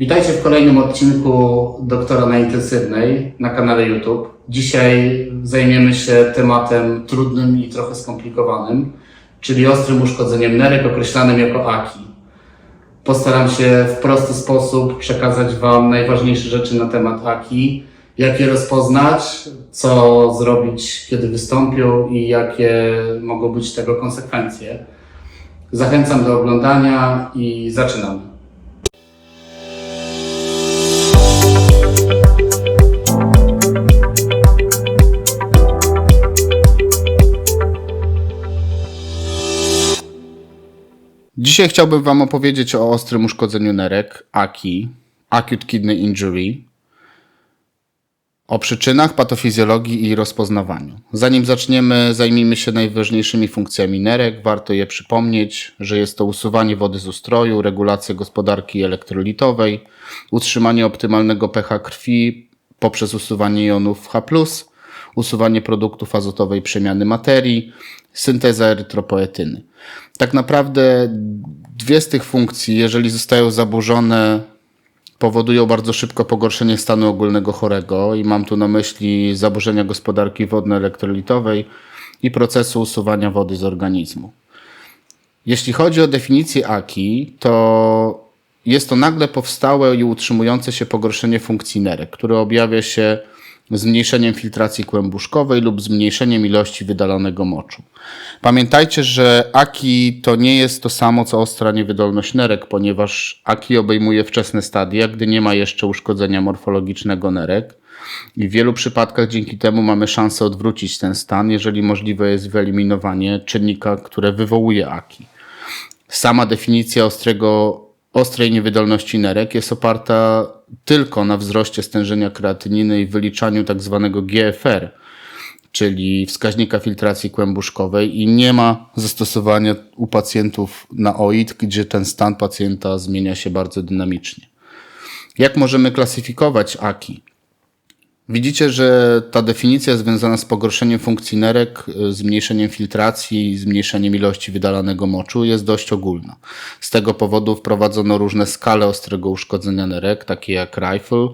Witajcie w kolejnym odcinku Doktora na Intensywnej na kanale YouTube. Dzisiaj zajmiemy się tematem trudnym i trochę skomplikowanym, czyli ostrym uszkodzeniem nerek określanym jako AKI. Postaram się w prosty sposób przekazać Wam najważniejsze rzeczy na temat AKI, jak je rozpoznać, co zrobić, kiedy wystąpią i jakie mogą być tego konsekwencje. Zachęcam do oglądania i zaczynamy. Dzisiaj chciałbym Wam opowiedzieć o ostrym uszkodzeniu nerek, AKI, Acute Kidney Injury, o przyczynach, patofizjologii i rozpoznawaniu. Zanim zaczniemy, zajmijmy się najważniejszymi funkcjami nerek. Warto je przypomnieć, że jest to usuwanie wody z ustroju, regulacja gospodarki elektrolitowej, utrzymanie optymalnego pH krwi poprzez usuwanie jonów H+, usuwanie produktów azotowej przemiany materii, synteza erytropoetyny. Tak naprawdę dwie z tych funkcji, jeżeli zostają zaburzone, powodują bardzo szybko pogorszenie stanu ogólnego chorego i mam tu na myśli zaburzenia gospodarki wodno-elektrolitowej i procesu usuwania wody z organizmu. Jeśli chodzi o definicję AKI, to jest to nagle powstałe i utrzymujące się pogorszenie funkcji nerek, które objawia się zmniejszeniem filtracji kłębuszkowej lub zmniejszeniem ilości wydalonego moczu. Pamiętajcie, że AKI to nie jest to samo co ostra niewydolność nerek, ponieważ AKI obejmuje wczesne stadia, gdy nie ma jeszcze uszkodzenia morfologicznego nerek. I w wielu przypadkach dzięki temu mamy szansę odwrócić ten stan, jeżeli możliwe jest wyeliminowanie czynnika, które wywołuje AKI. Sama definicja ostrego, ostrej niewydolności nerek jest oparta tylko na wzroście stężenia kreatyniny i wyliczaniu tak zwanego GFR, czyli wskaźnika filtracji kłębuszkowej i nie ma zastosowania u pacjentów na OID, gdzie ten stan pacjenta zmienia się bardzo dynamicznie. Jak możemy klasyfikować AKI? Widzicie, że ta definicja związana z pogorszeniem funkcji nerek, y, zmniejszeniem filtracji i zmniejszeniem ilości wydalanego moczu jest dość ogólna. Z tego powodu wprowadzono różne skale ostrego uszkodzenia nerek, takie jak RIFLE,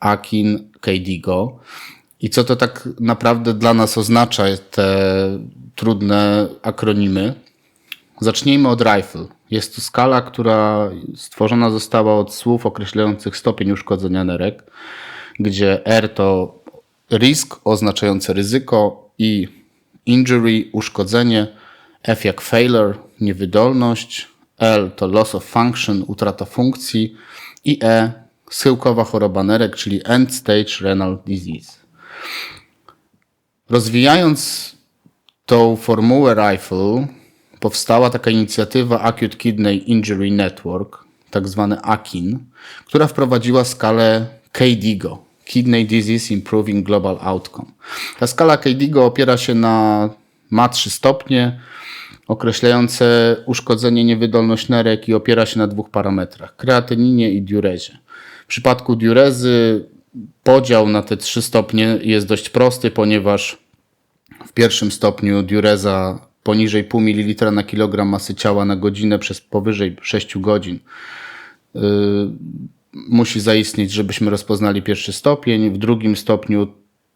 AKIN, KDIGO. I co to tak naprawdę dla nas oznacza, te trudne akronimy? Zacznijmy od RIFLE. Jest to skala, która stworzona została od słów określających stopień uszkodzenia nerek gdzie R to risk oznaczający ryzyko i injury uszkodzenie, F jak failure niewydolność, L to loss of function utrata funkcji i E schyłkowa choroba nerek, czyli end stage renal disease. Rozwijając tą formułę RIFLE powstała taka inicjatywa Acute Kidney Injury Network, tak zwane AKIN, która wprowadziła skalę KDIGO, Kidney Disease Improving Global Outcome. Ta skala KDIGO opiera się na ma trzy stopnie określające uszkodzenie niewydolność nerek i opiera się na dwóch parametrach: kreatyninie i diurezie. W przypadku diurezy podział na te trzy stopnie jest dość prosty, ponieważ w pierwszym stopniu diureza poniżej 0,5 ml na kilogram masy ciała na godzinę przez powyżej 6 godzin yy, musi zaistnieć, żebyśmy rozpoznali pierwszy stopień. W drugim stopniu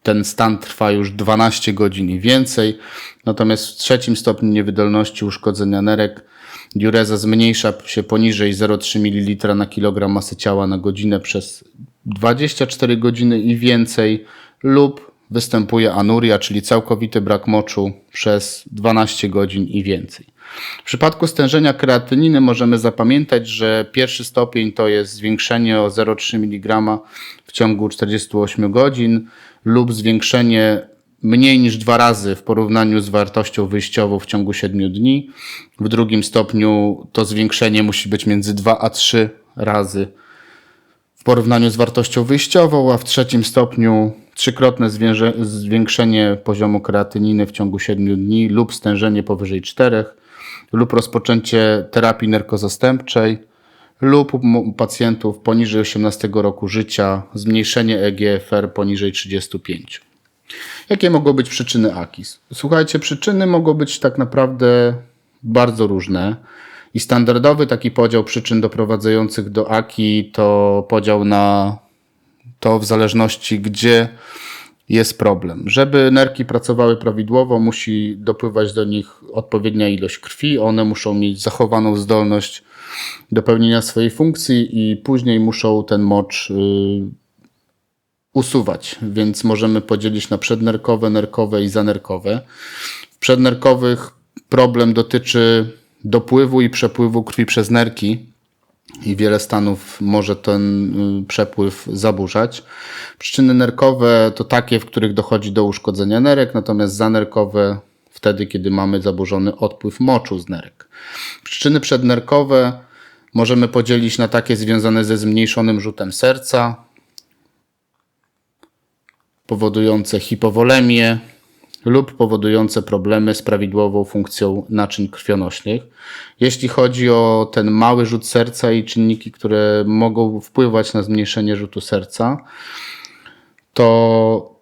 ten stan trwa już 12 godzin i więcej. Natomiast w trzecim stopniu niewydolności uszkodzenia nerek diureza zmniejsza się poniżej 0,3 ml na kilogram masy ciała na godzinę przez 24 godziny i więcej lub występuje anuria, czyli całkowity brak moczu przez 12 godzin i więcej. W przypadku stężenia kreatyniny możemy zapamiętać, że pierwszy stopień to jest zwiększenie o 0,3 mg w ciągu 48 godzin lub zwiększenie mniej niż dwa razy w porównaniu z wartością wyjściową w ciągu 7 dni. W drugim stopniu to zwiększenie musi być między 2 a 3 razy w porównaniu z wartością wyjściową, a w trzecim stopniu trzykrotne zwiększenie poziomu kreatyniny w ciągu 7 dni lub stężenie powyżej 4 lub rozpoczęcie terapii narkozastępczej lub u pacjentów poniżej 18 roku życia zmniejszenie EGFR poniżej 35. Jakie mogą być przyczyny AKIS? Słuchajcie, przyczyny mogą być tak naprawdę bardzo różne I standardowy taki podział przyczyn doprowadzających do AKI to podział na to w zależności gdzie jest problem. Żeby nerki pracowały prawidłowo, musi dopływać do nich odpowiednia ilość krwi. One muszą mieć zachowaną zdolność do pełnienia swojej funkcji i później muszą ten mocz y, usuwać. Więc możemy podzielić na przednerkowe, nerkowe i zanerkowe. W przednerkowych problem dotyczy dopływu i przepływu krwi przez nerki i wiele stanów może ten y, przepływ zaburzać. Przyczyny nerkowe to takie, w których dochodzi do uszkodzenia nerek, natomiast zanerkowe wtedy, kiedy mamy zaburzony odpływ moczu z nerek. Przyczyny przednerkowe możemy podzielić na takie związane ze zmniejszonym rzutem serca, powodujące hipowolemię lub powodujące problemy z prawidłową funkcją naczyń krwionośnych. Jeśli chodzi o ten mały rzut serca i czynniki, które mogą wpływać na zmniejszenie rzutu serca, to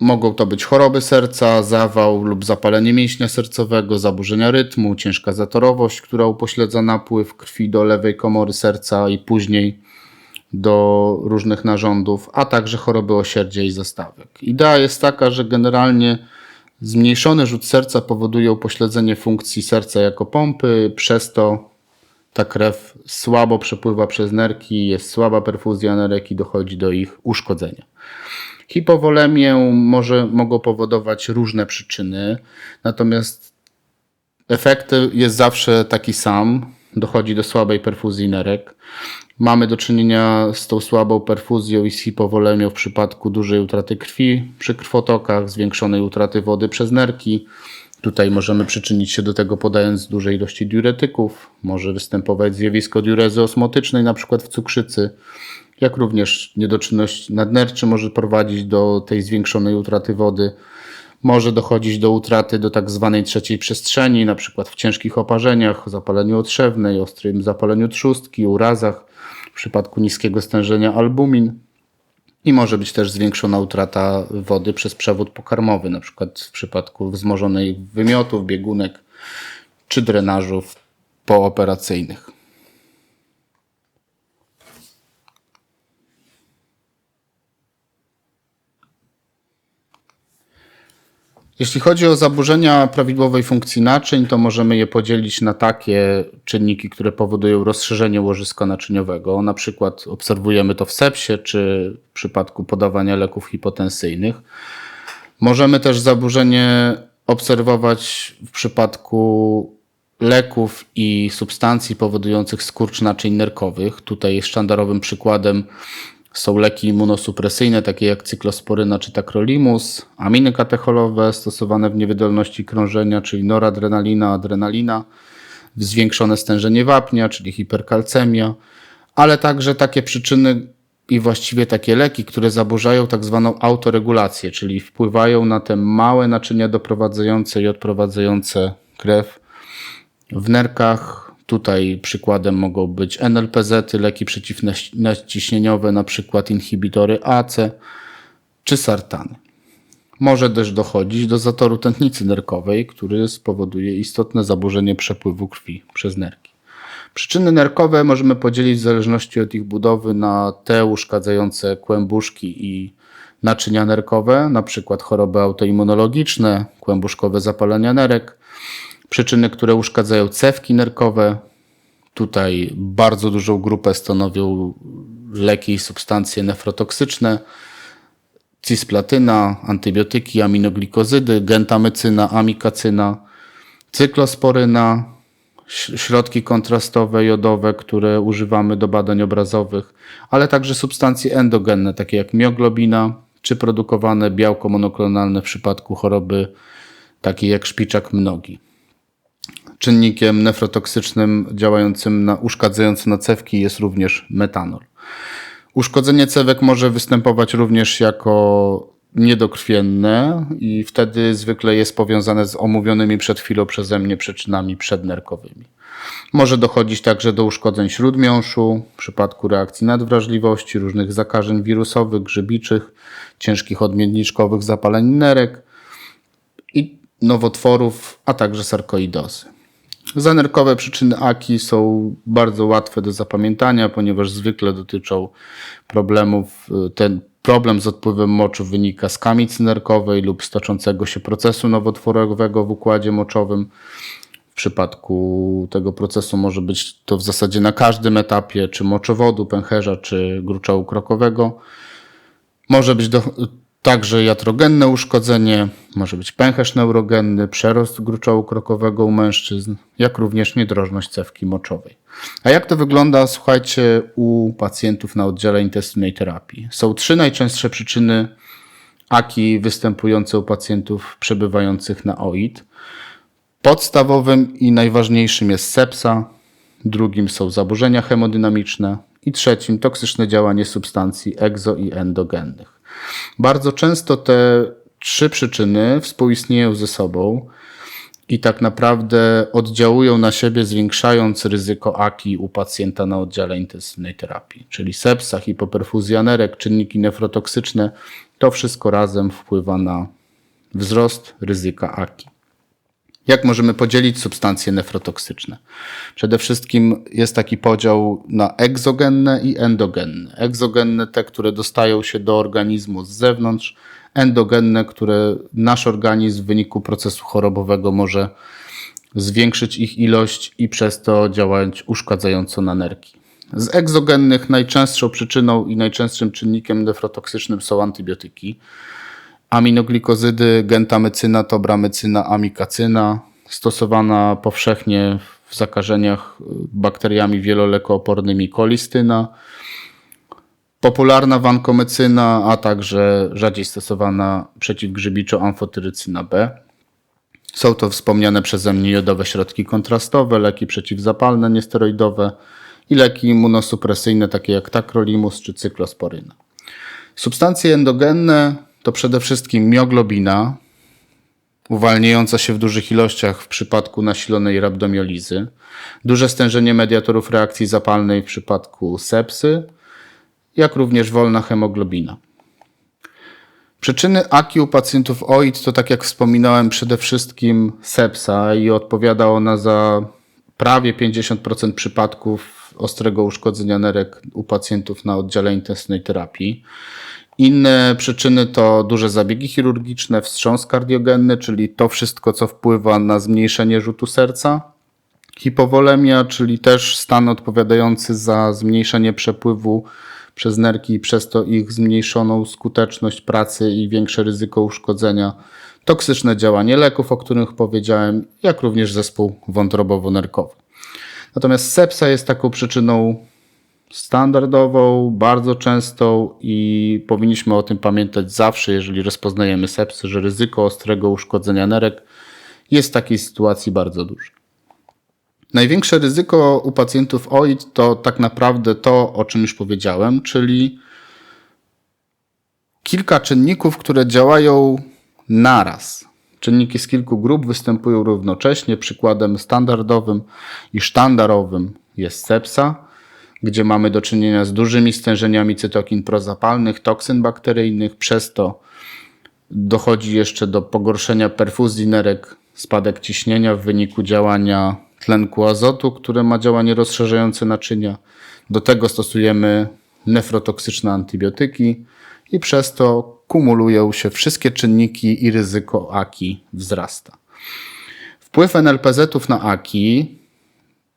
mogą to być choroby serca, zawał lub zapalenie mięśnia sercowego, zaburzenia rytmu, ciężka zatorowość, która upośledza napływ krwi do lewej komory serca i później do różnych narządów, a także choroby osierdzia i zastawek. Idea jest taka, że generalnie zmniejszony rzut serca powoduje upośledzenie funkcji serca jako pompy, przez to ta krew słabo przepływa przez nerki, jest słaba perfuzja nerek i dochodzi do ich uszkodzenia. Hipowolemię może, mogą powodować różne przyczyny, natomiast efekt jest zawsze taki sam. Dochodzi do słabej perfuzji nerek. Mamy do czynienia z tą słabą perfuzją i hipowolemią w przypadku dużej utraty krwi przy krwotokach, zwiększonej utraty wody przez nerki. Tutaj możemy przyczynić się do tego podając duże ilości diuretyków. Może występować zjawisko diurezy osmotycznej, na przykład w cukrzycy, jak również niedoczynność nadnerczy może prowadzić do tej zwiększonej utraty wody. Może dochodzić do utraty do tak zwanej trzeciej przestrzeni, na przykład w ciężkich oparzeniach, zapaleniu otrzewnej, ostrym zapaleniu trzustki, urazach, w przypadku niskiego stężenia albumin. I może być też zwiększona utrata wody przez przewód pokarmowy, na przykład w przypadku wzmożonej wymiotów, biegunek czy drenażów pooperacyjnych. Jeśli chodzi o zaburzenia prawidłowej funkcji naczyń, to możemy je podzielić na takie czynniki, które powodują rozszerzenie łożyska naczyniowego. Na przykład obserwujemy to w sepsie czy w przypadku podawania leków hipotensyjnych. Możemy też zaburzenie obserwować w przypadku leków i substancji powodujących skurcz naczyń nerkowych. Tutaj sztandarowym przykładem są leki immunosupresyjne, takie jak cyklosporyna czy takrolimus, aminy katecholowe stosowane w niewydolności krążenia, czyli noradrenalina, adrenalina, zwiększone stężenie wapnia, czyli hiperkalcemia, ale także takie przyczyny i właściwie takie leki, które zaburzają tak zwaną autoregulację, czyli wpływają na te małe naczynia doprowadzające i odprowadzające krew w nerkach, Tutaj przykładem mogą być NLPZ, leki przeciwnaciśnieniowe, na przykład inhibitory AC czy sartany. Może też dochodzić do zatoru tętnicy nerkowej, który spowoduje istotne zaburzenie przepływu krwi przez nerki. Przyczyny nerkowe możemy podzielić w zależności od ich budowy na te uszkadzające kłębuszki i naczynia nerkowe, przykład choroby autoimmunologiczne, kłębuszkowe zapalenia nerek, Przyczyny, które uszkadzają cewki nerkowe. Tutaj bardzo dużą grupę stanowią leki i substancje nefrotoksyczne, cisplatyna, antybiotyki, aminoglikozydy, gentamycyna, amikacyna, cyklosporyna, środki kontrastowe, jodowe, które używamy do badań obrazowych, ale także substancje endogenne, takie jak mioglobina, czy produkowane białko monoklonalne w przypadku choroby takiej jak szpiczak mnogi czynnikiem nefrotoksycznym działającym na uszkadzający na cewki jest również metanol. Uszkodzenie cewek może występować również jako niedokrwienne i wtedy zwykle jest powiązane z omówionymi przed chwilą przeze mnie przyczynami przednerkowymi. Może dochodzić także do uszkodzeń śródmiąższu w przypadku reakcji nadwrażliwości, różnych zakażeń wirusowych, grzybiczych, ciężkich odmienniczkowych zapaleń nerek i nowotworów, a także sarkoidozy. Zanerkowe przyczyny AKI są bardzo łatwe do zapamiętania, ponieważ zwykle dotyczą problemów. y, Ten problem z odpływem moczu wynika z kamicy nerkowej lub z toczącego się procesu nowotworowego w układzie moczowym. W przypadku tego procesu może być to w zasadzie na każdym etapie, czy moczowodu, pęcherza, czy gruczołu krokowego. Może być do, także jatrogenne uszkodzenie, może być pęcherz neurogenny, przerost gruczołu krokowego u mężczyzn, jak również niedrożność cewki moczowej. A jak to wygląda, słuchajcie, u pacjentów na oddziale intensywnej terapii? Są trzy najczęstsze przyczyny AKI występujące u pacjentów przebywających na OID. Podstawowym i najważniejszym jest sepsa, drugim są zaburzenia hemodynamiczne i trzecim toksyczne działanie substancji egzo i endogennych. Bardzo często te trzy przyczyny współistnieją ze sobą i tak naprawdę oddziałują na siebie, zwiększając ryzyko AKI u pacjenta na oddziale intensywnej terapii. Czyli sepsa, hipoperfuzja nerek, czynniki nefrotoksyczne, to wszystko razem wpływa na wzrost ryzyka AKI. Jak możemy podzielić substancje nefrotoksyczne? Przede wszystkim jest taki podział na egzogenne i endogenne. Egzogenne te, które dostają się do organizmu z zewnątrz, endogenne, które nasz organizm w wyniku procesu chorobowego może zwiększyć ich ilość i przez to działać uszkadzająco na nerki. Z egzogennych najczęstszą przyczyną i najczęstszym czynnikiem nefrotoksycznym są antybiotyki aminoglikozydy, gentamycyna, tobramycyna, amikacyna, stosowana powszechnie w zakażeniach y, bakteriami wielolekoopornymi kolistyna, popularna wankomycyna, a także rzadziej stosowana przeciwgrzybiczo amfotyrycyna B. Są to wspomniane przeze mnie jodowe środki kontrastowe, leki przeciwzapalne niesteroidowe i leki immunosupresyjne takie jak takrolimus czy cyklosporyna. Substancje endogenne to przede wszystkim mioglobina, uwalniająca się w dużych ilościach w przypadku nasilonej rabdomiolizy, duże stężenie mediatorów reakcji zapalnej w przypadku sepsy, jak również wolna hemoglobina. Przyczyny AKI u pacjentów OID to, tak jak wspominałem, przede wszystkim sepsa i odpowiada ona za prawie 50% przypadków ostrego uszkodzenia nerek u pacjentów na oddziale intensywnej terapii. Inne przyczyny to duże zabiegi chirurgiczne, wstrząs kardiogenny, czyli to wszystko, co wpływa na zmniejszenie rzutu serca. Hipowolemia, czyli też stan odpowiadający za zmniejszenie przepływu przez nerki i przez to ich zmniejszoną skuteczność pracy i większe ryzyko uszkodzenia. Toksyczne działanie leków, o których powiedziałem, jak również zespół wątrobowo-nerkowy. Natomiast sepsa jest taką przyczyną standardową, bardzo częstą i powinniśmy o tym pamiętać zawsze, jeżeli rozpoznajemy sepsę, że ryzyko ostrego uszkodzenia nerek jest w takiej sytuacji bardzo duże. Największe ryzyko u pacjentów OID to tak naprawdę to, o czym już powiedziałem, czyli kilka czynników, które działają naraz. Czynniki z kilku grup występują równocześnie. Przykładem standardowym i sztandarowym jest sepsa, gdzie mamy do czynienia z dużymi stężeniami cytokin prozapalnych, toksyn bakteryjnych. Przez to dochodzi jeszcze do pogorszenia perfuzji nerek, spadek ciśnienia w wyniku działania tlenku azotu, które ma działanie rozszerzające naczynia. Do tego stosujemy nefrotoksyczne antybiotyki i przez to kumulują się wszystkie czynniki i ryzyko AKI wzrasta. Wpływ NLPZ-ów na AKI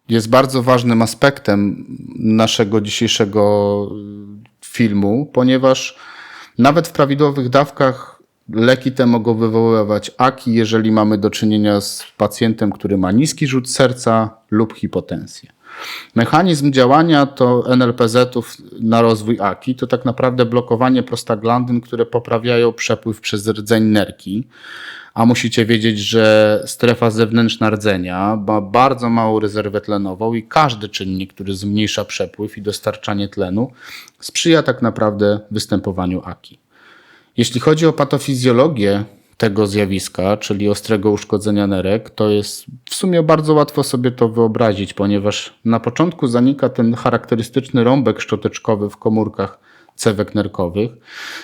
jest bardzo ważnym aspektem naszego dzisiejszego filmu, ponieważ nawet w prawidłowych dawkach leki te mogą wywoływać AKI, jeżeli mamy do czynienia z pacjentem, który ma niski rzut serca lub hipotensję. Mechanizm działania to NLPZ-ów na rozwój AKI to tak naprawdę blokowanie prostaglandyn, które poprawiają przepływ przez rdzeń nerki. A musicie wiedzieć, że strefa zewnętrzna rdzenia ma bardzo małą rezerwę tlenową i każdy czynnik, który zmniejsza przepływ i dostarczanie tlenu, sprzyja tak naprawdę występowaniu AKI. Jeśli chodzi o patofizjologię tego zjawiska, czyli ostrego uszkodzenia nerek, to jest w sumie bardzo łatwo sobie to wyobrazić, ponieważ na początku zanika ten charakterystyczny rąbek szczoteczkowy w komórkach cewek nerkowych.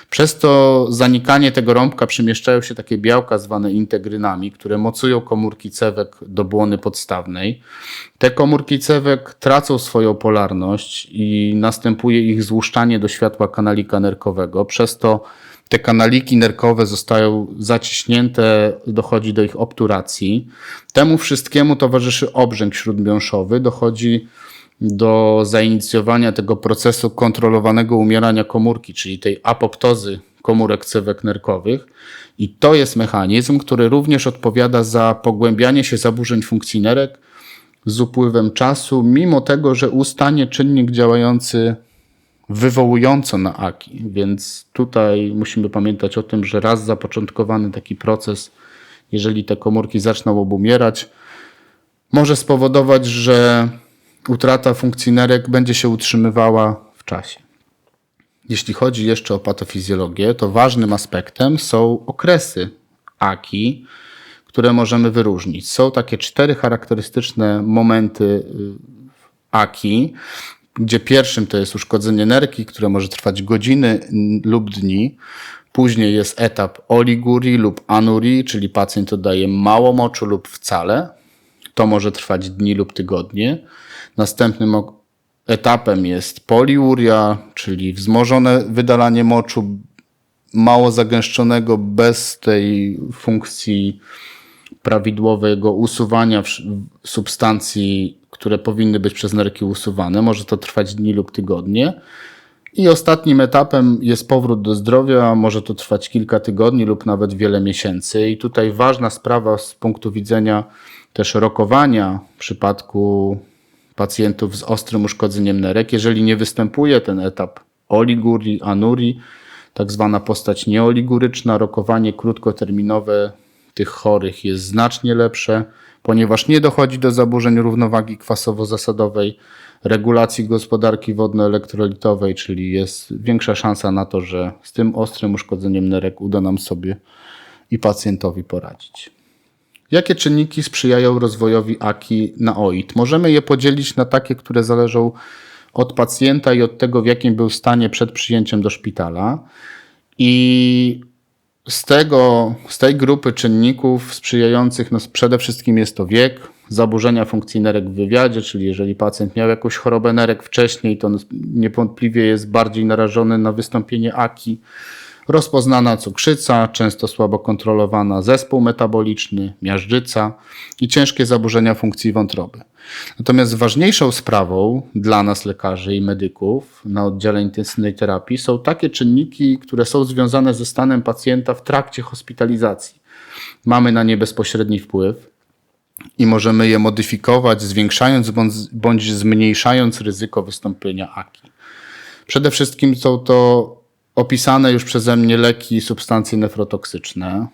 Przez to zanikanie tego rąbka przemieszczają się takie białka zwane integrynami, które mocują komórki cewek do błony podstawnej. Te komórki cewek tracą swoją polarność i następuje ich złuszczanie do światła kanalika nerkowego. Przez to te kanaliki nerkowe zostają zaciśnięte, dochodzi do ich obturacji. Temu wszystkiemu towarzyszy obrzęk śródmiąższowy, dochodzi do zainicjowania tego procesu kontrolowanego umierania komórki, czyli tej apoptozy komórek cewek nerkowych. I to jest mechanizm, który również odpowiada za pogłębianie się zaburzeń funkcji nerek z upływem czasu, mimo tego, że ustanie czynnik działający wywołująco na aki. Więc tutaj musimy pamiętać o tym, że raz zapoczątkowany taki proces, jeżeli te komórki zaczną obumierać, może spowodować, że utrata funkcji nerek będzie się utrzymywała w czasie. Jeśli chodzi jeszcze o patofizjologię, to ważnym aspektem są okresy aki, które możemy wyróżnić. Są takie cztery charakterystyczne momenty y, aki, gdzie pierwszym to jest uszkodzenie nerki, które może trwać godziny lub dni. Później jest etap oligurii lub anurii, czyli pacjent oddaje mało moczu lub wcale. To może trwać dni lub tygodnie. Następnym etapem jest poliuria, czyli wzmożone wydalanie moczu mało zagęszczonego bez tej funkcji prawidłowego usuwania substancji, które powinny być przez nerki usuwane. Może to trwać dni lub tygodnie. I ostatnim etapem jest powrót do zdrowia. Może to trwać kilka tygodni lub nawet wiele miesięcy. I tutaj ważna sprawa z punktu widzenia też rokowania w przypadku pacjentów z ostrym uszkodzeniem nerek. Jeżeli nie występuje ten etap oligurii, anurii, tak zwana postać nieoliguryczna, rokowanie krótkoterminowe tych chorych jest znacznie lepsze, ponieważ nie dochodzi do zaburzeń równowagi kwasowo-zasadowej, regulacji gospodarki wodno-elektrolitowej, czyli jest większa szansa na to, że z tym ostrym uszkodzeniem nerek uda nam sobie i pacjentowi poradzić. Jakie czynniki sprzyjają rozwojowi AKI na OIT? Możemy je podzielić na takie, które zależą od pacjenta i od tego, w jakim był stanie przed przyjęciem do szpitala. I z, tego, z tej grupy czynników sprzyjających, no przede wszystkim jest to wiek, zaburzenia funkcji nerek w wywiadzie, czyli jeżeli pacjent miał jakąś chorobę nerek wcześniej, to niewątpliwie jest bardziej narażony na wystąpienie AKI rozpoznana cukrzyca, często słabo kontrolowana zespół metaboliczny, miażdżyca i ciężkie zaburzenia funkcji wątroby. Natomiast ważniejszą sprawą dla nas, lekarzy i medyków na oddziale intensywnej terapii są takie czynniki, które są związane ze stanem pacjenta w trakcie hospitalizacji. Mamy na nie bezpośredni wpływ i możemy je modyfikować, zwiększając bądź zmniejszając ryzyko wystąpienia AKI. Przede wszystkim są to opisane już przeze mnie leki i substancje nefrotoksyczne.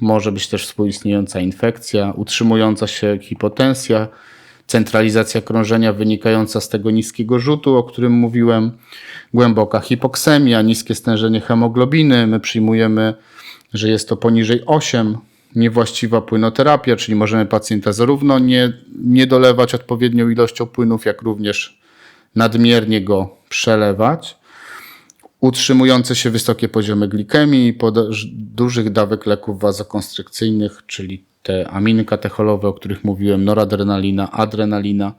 Może być też współistniejąca infekcja, utrzymująca się hipotensja, centralizacja krążenia wynikająca z tego niskiego rzutu, o którym mówiłem, głęboka hipoksemia, niskie stężenie hemoglobiny. My przyjmujemy, że jest to poniżej 8, niewłaściwa płynoterapia, czyli możemy pacjenta zarówno nie, nie dolewać odpowiednią ilością płynów, jak również nadmiernie go przelewać utrzymujące się wysokie poziomy glikemii, dużych dawek leków wazokonstrykcyjnych, czyli te aminy katecholowe, o których mówiłem, noradrenalina, adrenalina.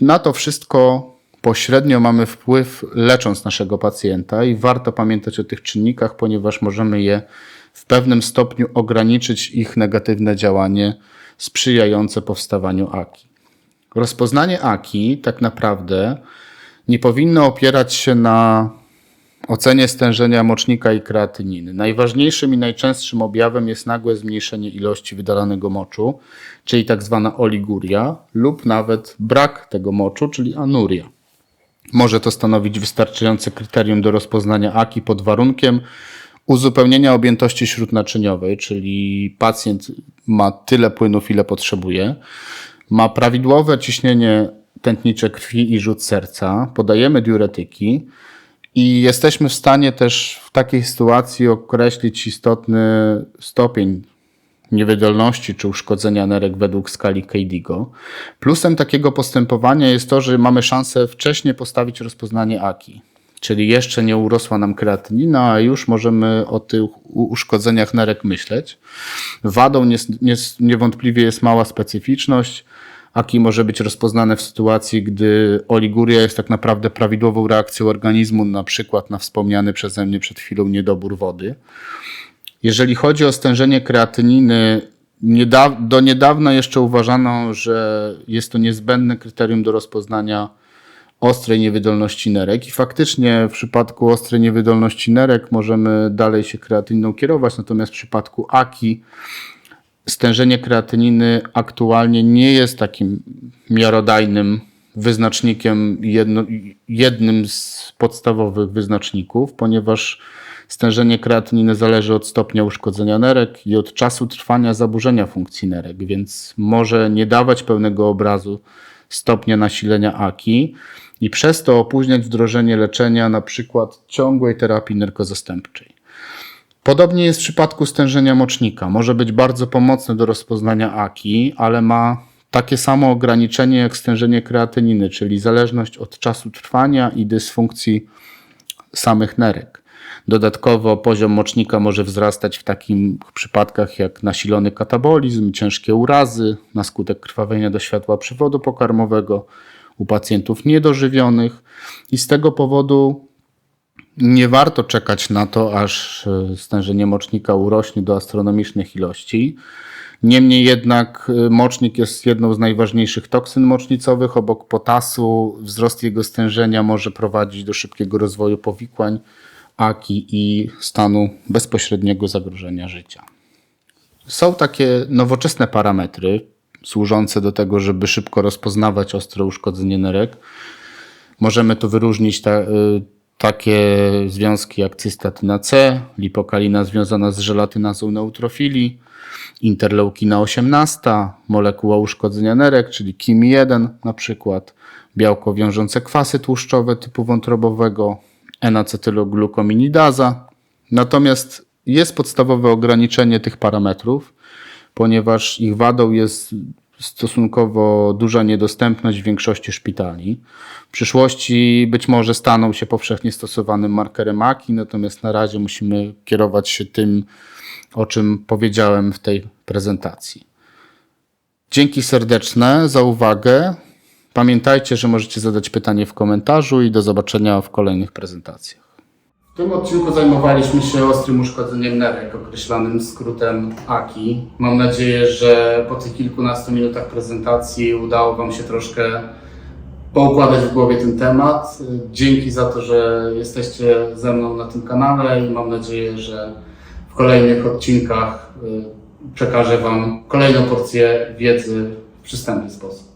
Na to wszystko pośrednio mamy wpływ lecząc naszego pacjenta i warto pamiętać o tych czynnikach, ponieważ możemy je w pewnym stopniu ograniczyć ich negatywne działanie sprzyjające powstawaniu AKI. Rozpoznanie AKI tak naprawdę nie powinno opierać się na ocenie stężenia mocznika i kreatyniny. Najważniejszym i najczęstszym objawem jest nagłe zmniejszenie ilości wydalanego moczu, czyli tak zwana oliguria, lub nawet brak tego moczu, czyli anuria. Może to stanowić wystarczające kryterium do rozpoznania AKI pod warunkiem uzupełnienia objętości śródnaczyniowej, czyli pacjent ma tyle płynów, ile potrzebuje, ma prawidłowe ciśnienie tętnicze krwi i rzut serca, podajemy diuretyki, i jesteśmy w stanie też w takiej sytuacji określić istotny stopień niewydolności czy uszkodzenia nerek według skali Keidigo. Plusem takiego postępowania jest to, że mamy szansę wcześniej postawić rozpoznanie AKI. czyli jeszcze nie urosła nam kreatynina, a już możemy o tych uszkodzeniach nerek myśleć. Wadą niewątpliwie jest mała specyficzność. Aki może być rozpoznane w sytuacji, gdy oliguria jest tak naprawdę prawidłową reakcją organizmu, na przykład na wspomniany przeze mnie przed chwilą niedobór wody. Jeżeli chodzi o stężenie kreatyniny, do niedawna jeszcze uważano, że jest to niezbędne kryterium do rozpoznania ostrej niewydolności nerek i faktycznie w przypadku ostrej niewydolności nerek możemy dalej się kreatyniną kierować, natomiast w przypadku AKI stężenie kreatyniny aktualnie nie jest takim miarodajnym wyznacznikiem, jedno, jednym z podstawowych wyznaczników, ponieważ stężenie kreatyniny zależy od stopnia uszkodzenia nerek i od czasu trwania zaburzenia funkcji nerek, więc może nie dawać pełnego obrazu stopnia nasilenia AKI i przez to opóźniać wdrożenie leczenia, na przykład ciągłej terapii narkozastępczej. Podobnie jest w przypadku stężenia mocznika. Może być bardzo pomocne do rozpoznania AKI, ale ma takie samo ograniczenie jak stężenie kreatyniny, czyli zależność od czasu trwania i dysfunkcji samych nerek. Dodatkowo poziom mocznika może wzrastać w takich przypadkach jak nasilony katabolizm, ciężkie urazy na skutek krwawienia do światła przewodu pokarmowego u pacjentów niedożywionych i z tego powodu nie warto czekać na to, aż e, stężenie mocznika urośnie do astronomicznych ilości. Niemniej jednak e, mocznik jest jedną z najważniejszych toksyn mocznicowych. Obok potasu wzrost jego stężenia może prowadzić do szybkiego rozwoju powikłań, aki i stanu bezpośredniego zagrożenia życia. Są takie nowoczesne parametry służące do tego, żeby szybko rozpoznawać ostre uszkodzenie nerek. Możemy tu wyróżnić ta, y, takie związki jak cystatyna C, lipokalina związana z żelatynazą neutrofilii, interleukina 18, molekuła uszkodzenia nerek, czyli KIM1 na przykład, białko wiążące kwasy tłuszczowe typu wątrobowego, N-acetyloglukominidaza. Natomiast jest podstawowe ograniczenie tych parametrów, ponieważ ich wadą jest stosunkowo duża niedostępność w większości szpitali. W przyszłości być może staną się powszechnie stosowanym markerem AKI, natomiast na razie musimy kierować się tym, o czym powiedziałem w tej prezentacji. Dzięki serdeczne za uwagę. Pamiętajcie, że możecie zadać pytanie w komentarzu i do zobaczenia w kolejnych prezentacjach. W tym odcinku zajmowaliśmy się ostrym uszkodzeniem nerek, określanym skrótem AKI. Mam nadzieję, że po tych kilkunastu minutach prezentacji udało Wam się troszkę poukładać w głowie ten temat. Dzięki za to, że jesteście ze mną na tym kanale i mam nadzieję, że w kolejnych odcinkach y, przekażę Wam kolejną porcję wiedzy w przystępny sposób.